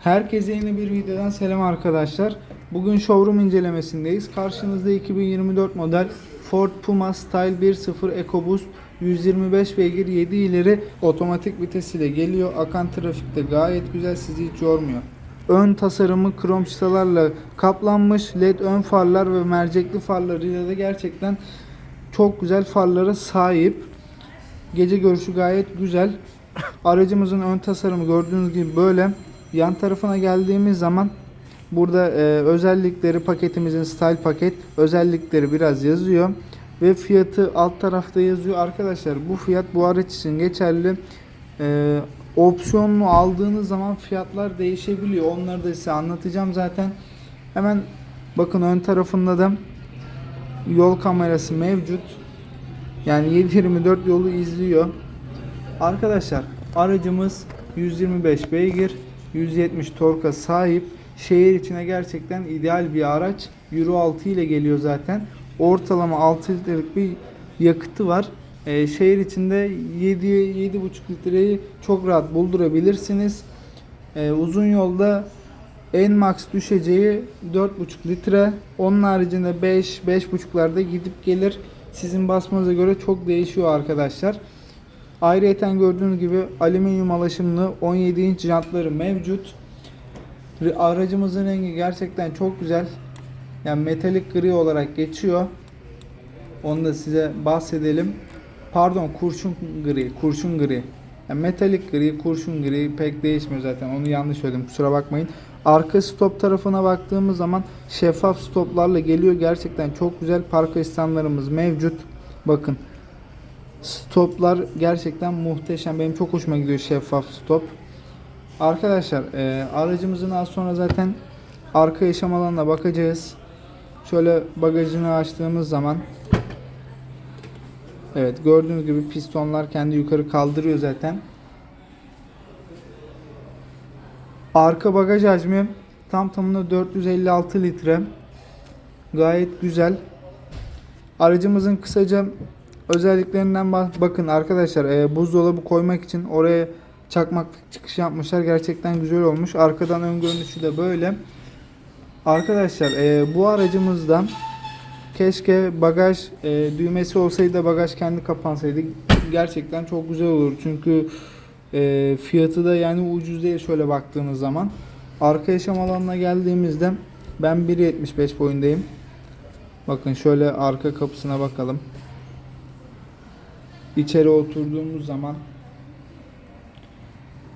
Herkese yeni bir videodan selam arkadaşlar. Bugün showroom incelemesindeyiz. Karşınızda 2024 model Ford Puma Style 1.0 EcoBoost 125 beygir 7 ileri otomatik vites ile geliyor. Akan trafikte gayet güzel sizi hiç yormuyor. Ön tasarımı krom çıtalarla kaplanmış. LED ön farlar ve mercekli farlarıyla da gerçekten çok güzel farlara sahip. Gece görüşü gayet güzel. Aracımızın ön tasarımı gördüğünüz gibi böyle. Yan tarafına geldiğimiz zaman burada e, özellikleri paketimizin style paket özellikleri biraz yazıyor ve fiyatı alt tarafta yazıyor. Arkadaşlar bu fiyat bu araç için geçerli. E, opsiyonlu aldığınız zaman fiyatlar değişebiliyor. Onları da size anlatacağım zaten. Hemen bakın ön tarafında da yol kamerası mevcut. Yani 7/24 yolu izliyor. Arkadaşlar aracımız 125 beygir, 170 torka sahip. Şehir içine gerçekten ideal bir araç. Euro 6 ile geliyor zaten. Ortalama 6 litrelik bir yakıtı var. Ee, şehir içinde 7 7,5 litreyi çok rahat buldurabilirsiniz. Ee, uzun yolda en max düşeceği 4,5 litre. Onun haricinde 5 5,5'larda gidip gelir. Sizin basmanıza göre çok değişiyor arkadaşlar. Ayrıyeten gördüğünüz gibi alüminyum alaşımlı 17 inç jantları mevcut. Aracımızın rengi gerçekten çok güzel. Yani metalik gri olarak geçiyor. Onu da size bahsedelim. Pardon kurşun gri, kurşun gri. Yani metalik gri, kurşun gri pek değişmiyor zaten. Onu yanlış söyledim. Kusura bakmayın. Arka stop tarafına baktığımız zaman şeffaf stoplarla geliyor. Gerçekten çok güzel park asistanlarımız mevcut. Bakın. Stoplar gerçekten muhteşem. Benim çok hoşuma gidiyor şeffaf stop. Arkadaşlar e, aracımızın az sonra zaten arka yaşam alanına bakacağız. Şöyle bagajını açtığımız zaman Evet gördüğünüz gibi pistonlar kendi yukarı kaldırıyor zaten. Arka bagaj hacmi tam tamına 456 litre. Gayet güzel. Aracımızın kısaca özelliklerinden bakın arkadaşlar e, buzdolabı koymak için oraya çakmaklık çıkış yapmışlar. Gerçekten güzel olmuş. Arkadan ön görünüşü de böyle. Arkadaşlar e, bu aracımızda keşke bagaj e, düğmesi olsaydı bagaj kendi kapansaydı. Gerçekten çok güzel olur. Çünkü e, fiyatı da yani ucuz değil şöyle baktığınız zaman. Arka yaşam alanına geldiğimizde ben 1.75 boyundayım. Bakın şöyle arka kapısına bakalım. İçeri oturduğumuz zaman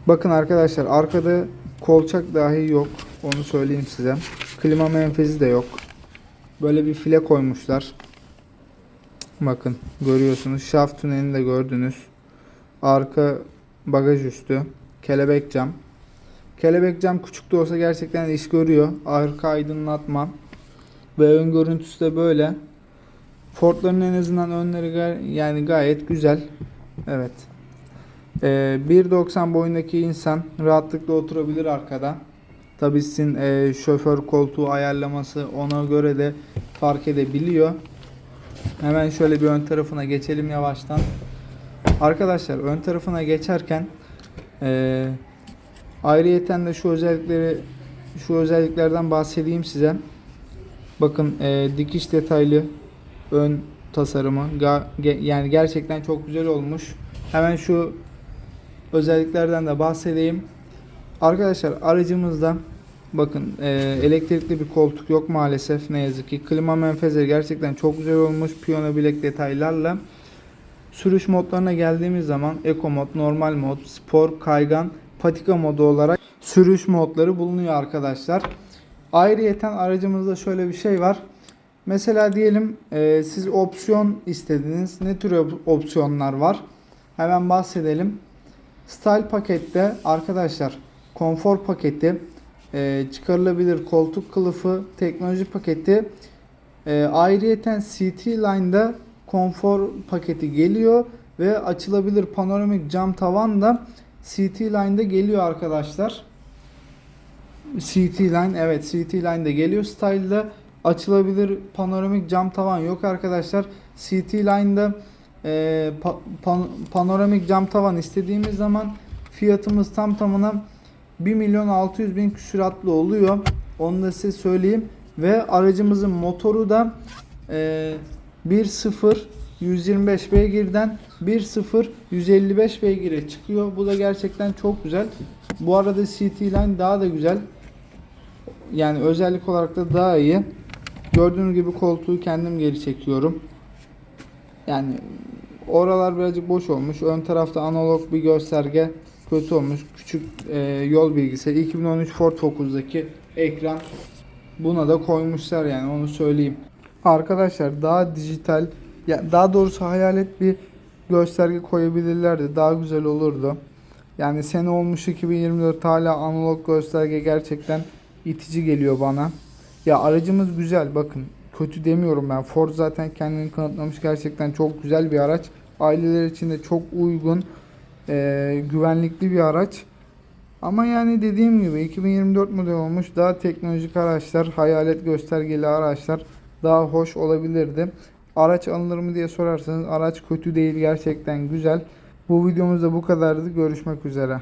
Bakın arkadaşlar arkada kolçak dahi yok. Onu söyleyeyim size. Klima menfezi de yok. Böyle bir file koymuşlar. Bakın görüyorsunuz. Şaft tünelini de gördünüz. Arka bagaj üstü. Kelebek cam. Kelebek cam küçük de olsa gerçekten iş görüyor. Arka aydınlatma. Ve ön görüntüsü de böyle. Ford'ların en azından önleri ga- yani gayet güzel. Evet. Ee, 1.90 boyundaki insan rahatlıkla oturabilir arkada. Tabii sizin e, şoför koltuğu ayarlaması ona göre de fark edebiliyor. Hemen şöyle bir ön tarafına geçelim yavaştan. Arkadaşlar ön tarafına geçerken e, ayrıyeten de şu özellikleri şu özelliklerden bahsedeyim size. Bakın e, dikiş detaylı ön tasarımı yani gerçekten çok güzel olmuş. Hemen şu özelliklerden de bahsedeyim. Arkadaşlar aracımızda bakın e, elektrikli bir koltuk yok maalesef ne yazık ki. Klima menfezleri gerçekten çok güzel olmuş. Piyano bilek detaylarla. Sürüş modlarına geldiğimiz zaman Eco mod, normal mod, spor, kaygan, patika modu olarak sürüş modları bulunuyor arkadaşlar. Ayrıyeten aracımızda şöyle bir şey var. Mesela diyelim e, siz opsiyon istediniz. Ne tür op- opsiyonlar var? Hemen bahsedelim. Style pakette arkadaşlar konfor paketi, e, çıkarılabilir koltuk kılıfı, teknoloji paketi, e, ayrıyeten CT Line'da konfor paketi geliyor ve açılabilir panoramik cam tavan da CT Line'da geliyor arkadaşlar. CT Line evet CT Line'da geliyor. Style'da açılabilir panoramik cam tavan yok arkadaşlar. CT Line'da e, pa- pan- panoramik cam tavan istediğimiz zaman fiyatımız tam tamına 1 milyon 600 bin küsuratlı oluyor. Onu da size söyleyeyim. Ve aracımızın motoru da e, 1.0 125 beygirden 1.0 155 beygire çıkıyor. Bu da gerçekten çok güzel. Bu arada CT Line daha da güzel. Yani özellik olarak da daha iyi. Gördüğünüz gibi koltuğu kendim geri çekiyorum. Yani oralar birazcık boş olmuş. Ön tarafta analog bir gösterge kötü olmuş. Küçük e, yol bilgisi. 2013 Ford Focus'daki ekran buna da koymuşlar yani onu söyleyeyim. Arkadaşlar daha dijital ya daha doğrusu hayalet bir gösterge koyabilirlerdi. Daha güzel olurdu. Yani sene olmuş 2024 hala analog gösterge gerçekten itici geliyor bana. Ya aracımız güzel bakın. Kötü demiyorum ben. Ford zaten kendini kanıtlamış. Gerçekten çok güzel bir araç. Aileler için de çok uygun, eee, güvenlikli bir araç. Ama yani dediğim gibi 2024 model olmuş. Daha teknolojik araçlar, hayalet göstergeli araçlar daha hoş olabilirdi. Araç alınır mı diye sorarsanız araç kötü değil gerçekten güzel. Bu videomuz da bu kadardı. Görüşmek üzere.